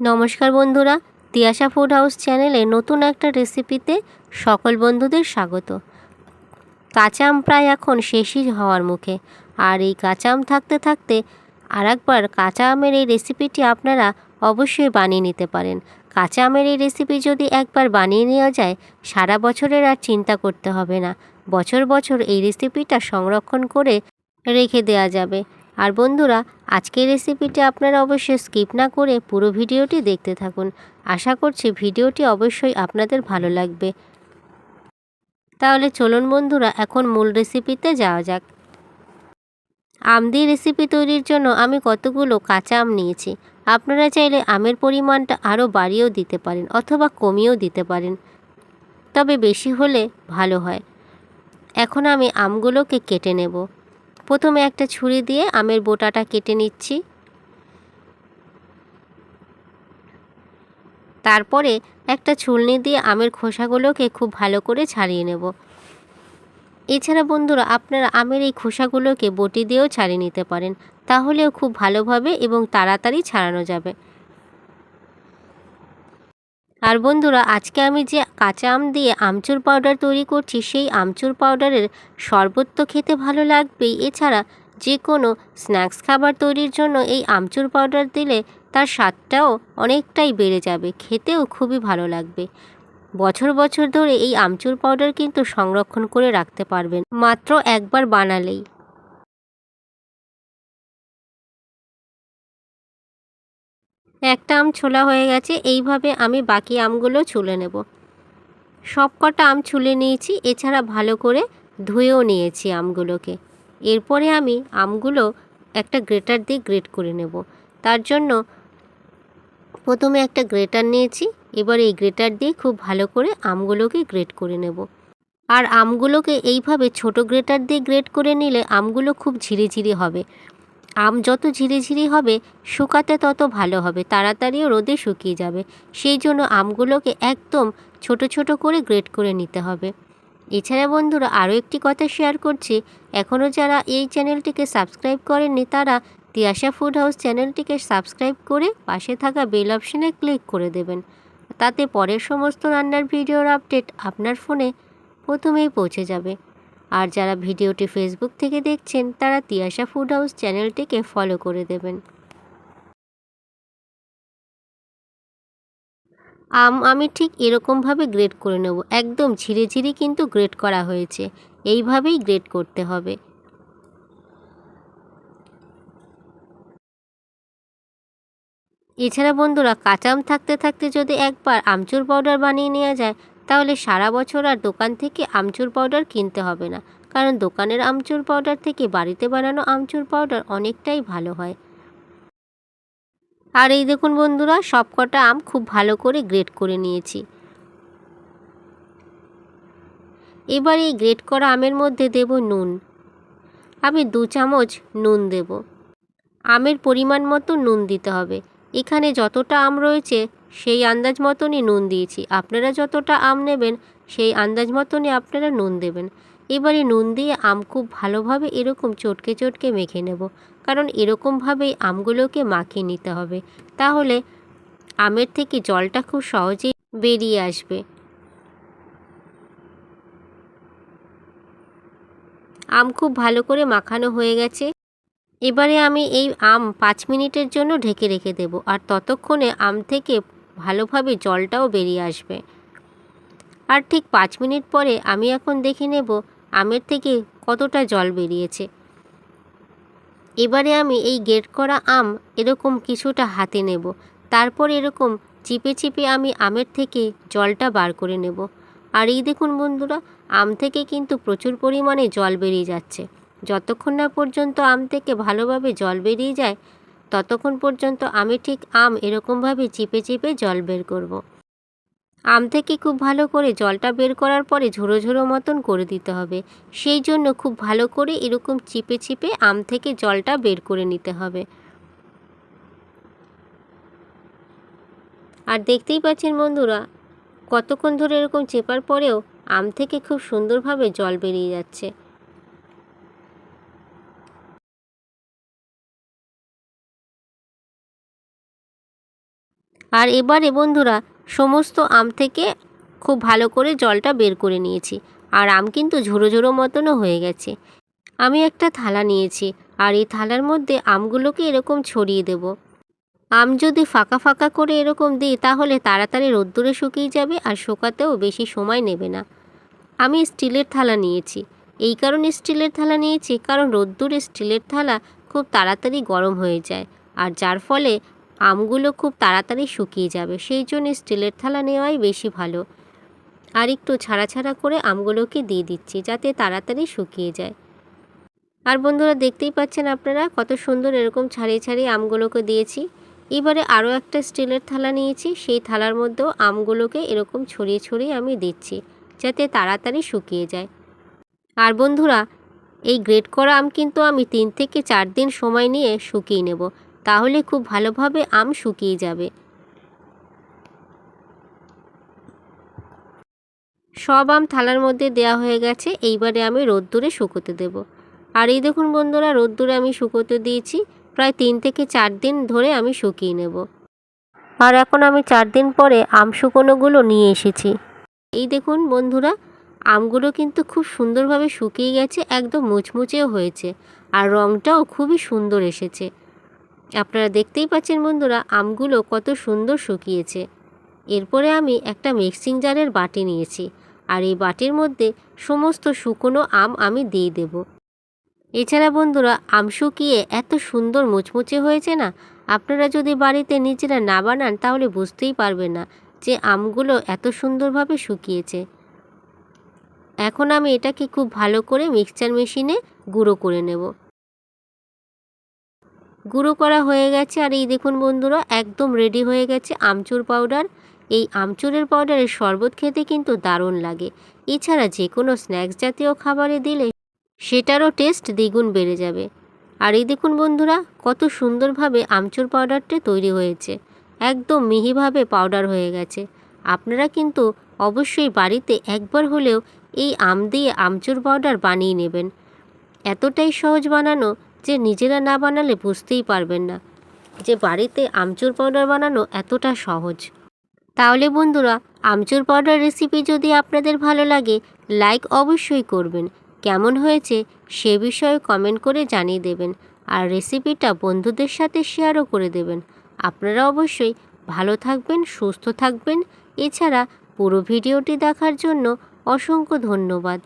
নমস্কার বন্ধুরা, Tiyasha food house চ্যানেলে নতুন একটা রেসিপিতে সকল বন্ধুদের স্বাগত। কাঁচা আম প্রায় এখন শেষই হওয়ার মুখে। আর এই কাঁচা আম থাকতে থাকতে আর একবার কাঁচা আমের এই রেসিপিটি আপনারা অবশ্যই বানিয়ে নিতে পারেন। কাঁচা আমের এই রেসিপি যদি একবার বানিয়ে নেওয়া যায়, সারা বছরের আর চিন্তা করতে হবে না। বছর বছর এই রেসিপিটা সংরক্ষণ করে রেখে দেওয়া যাবে। আর বন্ধুরা, আজকের রেসিপিটি আপনারা অবশ্যই স্কিপ না করে পুরো ভিডিওটি দেখতে থাকুন। আশা করছি ভিডিওটি অবশ্যই আপনাদের ভালো লাগবে। তাহলে চলুন বন্ধুরা, এখন মূল রেসিপিতে যাওয়া যাক। আম দিয়ে রেসিপি তৈরির জন্য আমি কতগুলো কাঁচা আম নিয়েছি। আপনারা চাইলে আমের পরিমাণটা আরও বাড়িয়েও দিতে পারেন অথবা কমিয়েও দিতে পারেন। তবে বেশি হলে ভালো হয়। এখন আমি আমগুলোকে কেটে নেব। প্রথমে একটা ছুরি দিয়ে আমের বোটাটা কেটে নিচ্ছি। তারপরে একটা ছুলনি দিয়ে আমের খোসাগুলোকে খুব ভালো করে ছাড়িয়ে নেব। এছাড়া বন্ধুরা, আপনারা আমের এই খোসাগুলোকে বটি দিয়েও ছাড়িয়ে নিতে পারেন। তাহলেও খুব ভালোভাবে এবং তাড়াতাড়ি ছাড়ানো যাবে। আর বন্ধুরা, আজকে আমি যে কাঁচা আম দিয়ে আমচুর পাউডার তৈরি করছি, সেই আমচুর পাউডারের শরবত তো খেতে ভালো লাগবেই। এছাড়া যে কোনো স্ন্যাক্স খাবার তৈরির জন্য এই আমচুর পাউডার দিলে তার স্বাদটাও অনেকটাই বেড়ে যাবে, খেতেও খুবই ভালো লাগবে। বছর বছর ধরে এই আমচুর পাউডার কিন্তু সংরক্ষণ করে রাখতে পারবেন, মাত্র একবার বানালেই। একটা আম ছোলা হয়ে গেছে, এইভাবে আমি বাকি আমগুলো ছুলে নেব। সব কটা আম ছুলে নিয়েছি, এছাড়া ভালো করে ধুয়েও নিয়েছি আমগুলোকে। এরপরে আমি আমগুলো একটা গ্রেটার দিয়ে গ্রেট করে নেব। তার জন্য প্রথমে একটা গ্রেটার নিয়েছি, এবার এই গ্রেটার দিয়ে খুব ভালো করে আমগুলোকে গ্রেট করে নেব। আর আমগুলোকে এইভাবে ছোট গ্রেটার দিয়ে গ্রেট করে নিলে আমগুলো খুব ঝিরিঝিরি হবে। আম যত ঝিরিঝিরি হবে, শুকাতে তত ভালো হবে, তাড়াতাড়িও রোদে শুকিয়ে যাবে। সেই জন্য আমগুলোকে একদম ছোট ছোট করে গ্রেট করে নিতে হবে। এছাড়া বন্ধুরা, আরও একটি কথা শেয়ার করছি। এখনও যারা এই চ্যানেলটিকে সাবস্ক্রাইব করেননি, তারা তিয়াশা ফুড হাউস চ্যানেলটিকে সাবস্ক্রাইব করে পাশে থাকা বেল অপশনে ক্লিক করে দেবেন। তাতে পরের সমস্ত রান্নার ভিডিওর আপডেট আপনার ফোনে প্রথমেই পৌঁছে যাবে। আর যারা ভিডিওটি ফেসবুক থেকে দেখছেন, তারা তিয়াশা ফুড হাউস চ্যানেলটিকে ফলো করে দেবেন। আম আমি ঠিক এরকমভাবে গ্রেড করে নেব। একদম ঝিরে ঝিরে কিন্তু গ্রেড করা হয়েছে। এইভাবেই গ্রেড করতে হবে। এছাড়া বন্ধুরা, কাঁচা আম থাকতে থাকতে যদি একবার আমচুর পাউডার বানিয়ে নেওয়া যায় তাহলে সারা বছর আর দোকান থেকে আমচুর পাউডার কিনতে হবে না। কারণ দোকানের আমচুর পাউডার থেকে বাড়িতে বানানো আমচুর পাউডার অনেকটাই ভালো হয়। আর এই দেখুন বন্ধুরা সব কটা আম খুব ভালো করে গ্রেট করে নিয়েছি। এবার এই গ্রেট করা আমের মধ্যে দেব নুন। আমি দু চামচ নুন দেব। আমের পরিমাণ মতো নুন দিতে হবে। এখানে যতটা আম রয়েছে, সেই আন্দাজ মতনই নুন দিয়েছি। আপনারা যতটা আম নেবেন, সেই আন্দাজ মতনই আপনারা নুন দেবেন। এবারে নুন দিয়ে আম খুব ভালোভাবে এরকম চটকে চটকে মেখে নেব। কারণ এরকমভাবেই আমগুলোকে মাখিয়ে নিতে হবে। তাহলে আমের থেকে জলটা খুব সহজেই বেরিয়ে আসবে। আম খুব ভালো করে মাখানো হয়ে গেছে। এবারে আমি এই আম পাঁচ মিনিটের জন্য ঢেকে রেখে দেব আর ততক্ষণে আম থেকে ভালোভাবে জলটাও বেরিয়ে আসবে। আর ঠিক পাঁচ মিনিট পরে আমি এখন দেখে নেব আমের থেকে কতটা জল বেরিয়েছে। এবারে আমি এই গেট করা আম এরকম কিছুটা হাতে নেব। তারপর এরকম চিপে চিপে আমি আমের থেকে জলটা বার করে নেব। আর এই দেখুন বন্ধুরা, আম থেকে কিন্তু প্রচুর পরিমাণে জল বেরিয়ে যাচ্ছে। যতক্ষণ না পর্যন্ত আম থেকে ভালোভাবে জল বেরিয়ে যায়, ততক্ষণ পর্যন্ত আমি ঠিক আম এরকমভাবে চিপে চিপে জল বের করব। আম থেকে খুব ভালো করে জলটা বের করার পরে ঝোড়ো ঝোড়ো মতন করে দিতে হবে। সেই জন্য খুব ভালো করে এরকম চিপে চিপে আম থেকে জলটা বের করে নিতে হবে। আর দেখতেই পাচ্ছেন বন্ধুরা, কতক্ষণ ধরে এরকম চেপার পরেও আম থেকে খুব সুন্দরভাবে জল বেরিয়ে যাচ্ছে। আর এবারে বন্ধুরা, সমস্ত আম থেকে খুব ভালো করে জলটা বের করে নিয়েছি। আর আম কিন্তু ঝোড়ো ঝোড়ো মতনও হয়ে গেছে। আমি একটা থালা নিয়েছি, আর এই থালার মধ্যে আমগুলোকে এরকম ছড়িয়ে দেব। আম যদি ফাঁকা ফাঁকা করে এরকম দিই, তাহলে তাড়াতাড়ি রোদ্দুরে শুকিয়ে যাবে আর শোকাতেও বেশি সময় নেবে না। আমি স্টিলের থালা নিয়েছি। এই কারণে স্টিলের থালা নিয়েছি, কারণ রোদ্দুরে স্টিলের থালা খুব তাড়াতাড়ি গরম হয়ে যায়। আর যার ফলে আমগুলো খুব তাড়াতাড়ি শুকিয়ে যাবে, সেই জন্য স্টিলের থালা নেওয়াই বেশি ভালো। আর একটু ছাড়া ছাড়া করে আমগুলোকে দিয়ে দিচ্ছি, যাতে তাড়াতাড়ি শুকিয়ে যায়। আর বন্ধুরা, দেখতেই পাচ্ছেন আপনারা কত সুন্দর এরকম ছাড়িয়ে ছাড়িয়ে আমগুলোকে দিয়েছি। এবারে আরও একটা স্টিলের থালা নিয়েছি, সেই থালার মধ্যেও আমগুলোকে এরকম ছড়িয়ে ছড়িয়ে আমি দিচ্ছি, যাতে তাড়াতাড়ি শুকিয়ে যায়। আর বন্ধুরা, এই গ্রেট করা আম কিন্তু আমি তিন থেকে চার দিন সময় নিয়ে শুকিয়ে নেব। তাহলে খুব ভালোভাবে আম শুকিয়ে যাবে। সব আম থালার মধ্যে দেওয়া হয়ে গেছে, এইবারে আমি রোদ্দুরে শুকোতে দেব। আর এই দেখুন বন্ধুরা, রোদ্দুরে আমি শুকোতে দিয়েছি, প্রায় তিন থেকে চার দিন ধরে আমি শুকিয়ে নেব। আর এখন আমি চার দিন পরে আম শুকোনোগুলো নিয়ে এসেছি। এই দেখুন বন্ধুরা, আমগুলো কিন্তু খুব সুন্দরভাবে শুকিয়ে গেছে, একদম মুচমুচেও হয়েছে, আর রঙটাও খুবই সুন্দর এসেছে। আপনারা দেখতেই পাচ্ছেন বন্ধুরা, আমগুলো কত সুন্দর শুকিয়েছে। এরপরে আমি একটা মিক্সিং জারের বাটি নিয়েছি আর এই বাটির মধ্যে সমস্ত শুকনো আম আমি দিয়ে দেব। এছাড়া বন্ধুরা, আম শুকিয়ে এত সুন্দর মুচমুচে হয়েছে না, আপনারা যদি বাড়িতে নিজেরা না বানান তাহলে বুঝতেই পারবেন না যে আমগুলো এত সুন্দরভাবে শুকিয়েছে। এখন আমি এটাকে খুব ভালো করে মিক্সচার মেশিনে গুঁড়ো করে নেব। গুঁড়ো করা হয়ে গেছে আর এই দেখুন বন্ধুরা, একদম রেডি হয়ে গেছে আমচুর পাউডার এই আমচুরের পাউডারের শরবত খেতে কিন্তু দারুণ লাগে। এছাড়া যে কোনো স্ন্যাক্স জাতীয় খাবারে দিলে সেটারও টেস্ট দ্বিগুণ বেড়ে যাবে। আর এই দেখুন বন্ধুরা, কত সুন্দরভাবে আমচুর পাউডারটা তৈরি হয়েছে। একদম মিহিভাবে পাউডার হয়ে গেছে। আপনারা কিন্তু অবশ্যই বাড়িতে একবার হলেও এই আম দিয়ে আমচুর পাউডার বানিয়ে নেবেন। এতটাই সহজ বানানো যে নিজেরা না বানালে বুঝতেই পারবেন না। যে বাড়িতে আমচুর পাউডার বানানো এতটা সহজ। তাহলে বন্ধুরা, আমচুর পাউডার রেসিপি যদি আপনাদের ভালো লাগে লাইক অবশ্যই করবেন। কেমন হয়েছে সে বিষয়ে কমেন্ট করে জানিয়ে দেবেন। আর রেসিপিটা বন্ধুদের সাথে শেয়ারও করে দেবেন। আপনারা অবশ্যই ভালো থাকবেন, সুস্থ থাকবেন। এছাড়া পুরো ভিডিওটি দেখার জন্য অসংখ্য ধন্যবাদ।